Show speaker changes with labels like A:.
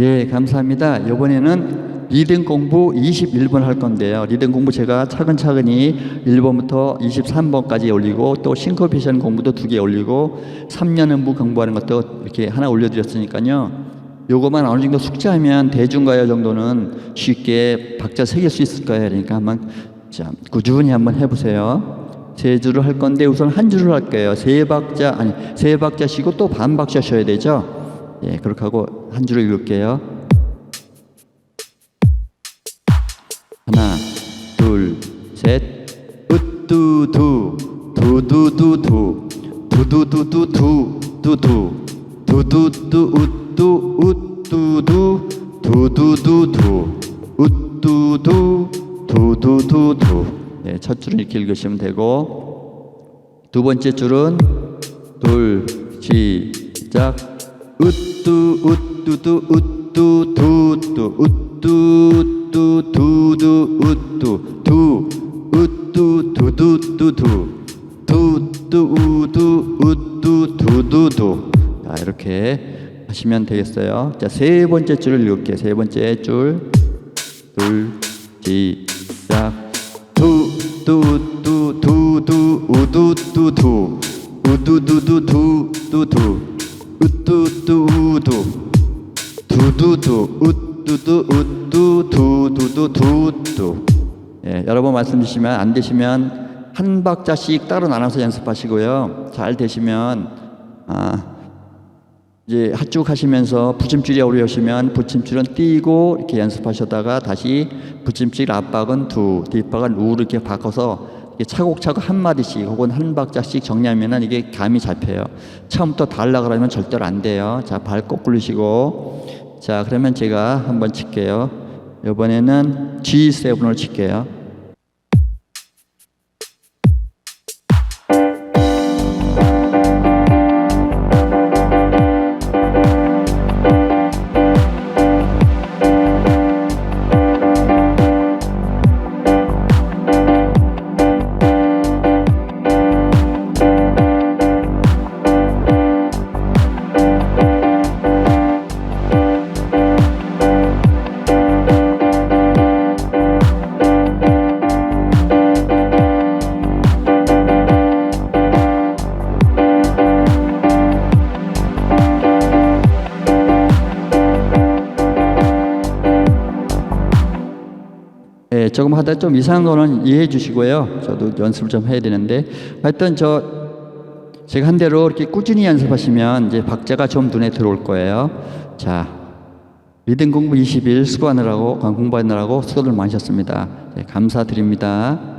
A: 예, 감사합니다. 이번에는 리듬 공부 21번 할 건데요. 리듬 공부 제가 차근차근히 1번부터 23번까지 올리고 또 싱커피션 공부도 두 개 올리고 3년 음부 공부하는 것도 이렇게 하나 올려드렸으니까요. 요거만 어느 정도 숙지하면 대중가요 정도는 쉽게 박자 새길 수 있을 거예요. 그러니까 한번 자, 꾸준히 한번 해보세요. 세 줄을 할 건데 우선 한 줄을 할게요. 세 박자 아니 세 박자 쉬고 또 반 박자 쉬어야 되죠. 예, 그렇게 하고 한 줄을 읽을게요. 하나, 둘, 셋, 으뚜두, 두두두두, 두두두두두, 두두, 두두두, 으뚜, 으뚜두, 두두두두, 으뚜두, 두두두두. 네, 첫 줄은 이렇게 읽으시면 되고, 두 번째 줄은 둘, 시작. 으뚜, 으뚜두, 으뚜, 두뚜, 으뚜, 뚜, 두두, 으뚜, 두, 으뚜, 두두, 두두, 두, 뚜, 우두, 으뚜, 두두두. 자, 이렇게 하시면 되겠어요. 자, 세 번째 줄을 읽을게요. 세 번째 줄. 둘, 시작. 두, 두, 두, 두, 두, 우두, 두, 두, 우두, 두, 두, 두, 두, 두, 우두, 두, 우두, 두두두, 우두두, 우두, 두두두, 두두. 예, 여러 번 말씀 주시면 안 되시면 한 박자씩 따로 나눠서 연습하시고요. 잘 되시면 아, 이제 핫쭉 하시면서 붙임줄이 어려우시면 붙임줄은 띄고 이렇게 연습하셨다가 다시 붙임줄 앞박은 두, 뒷박은 우 이렇게 바꿔서 차곡차곡 한 마디씩 혹은 한 박자씩 정리하면은 이게 감이 잡혀요. 처음부터 달라 그러면 절대로 안 돼요. 자, 발꼭 굴리시고 자, 그러면 제가 한번 칠게요. 이번에는 G7을 칠게요. 예, 조금 하다 좀 이상한 거는 이해해 주시고요. 저도 연습을 좀 해야 되는데 하여튼 저 제가 한 대로 이렇게 꾸준히 연습하시면 이제 박자가 좀 눈에 들어올 거예요. 자, 리듬 공부 20일 수고하느라고 공부하느라고 수고들 많으셨습니다. 네, 감사드립니다.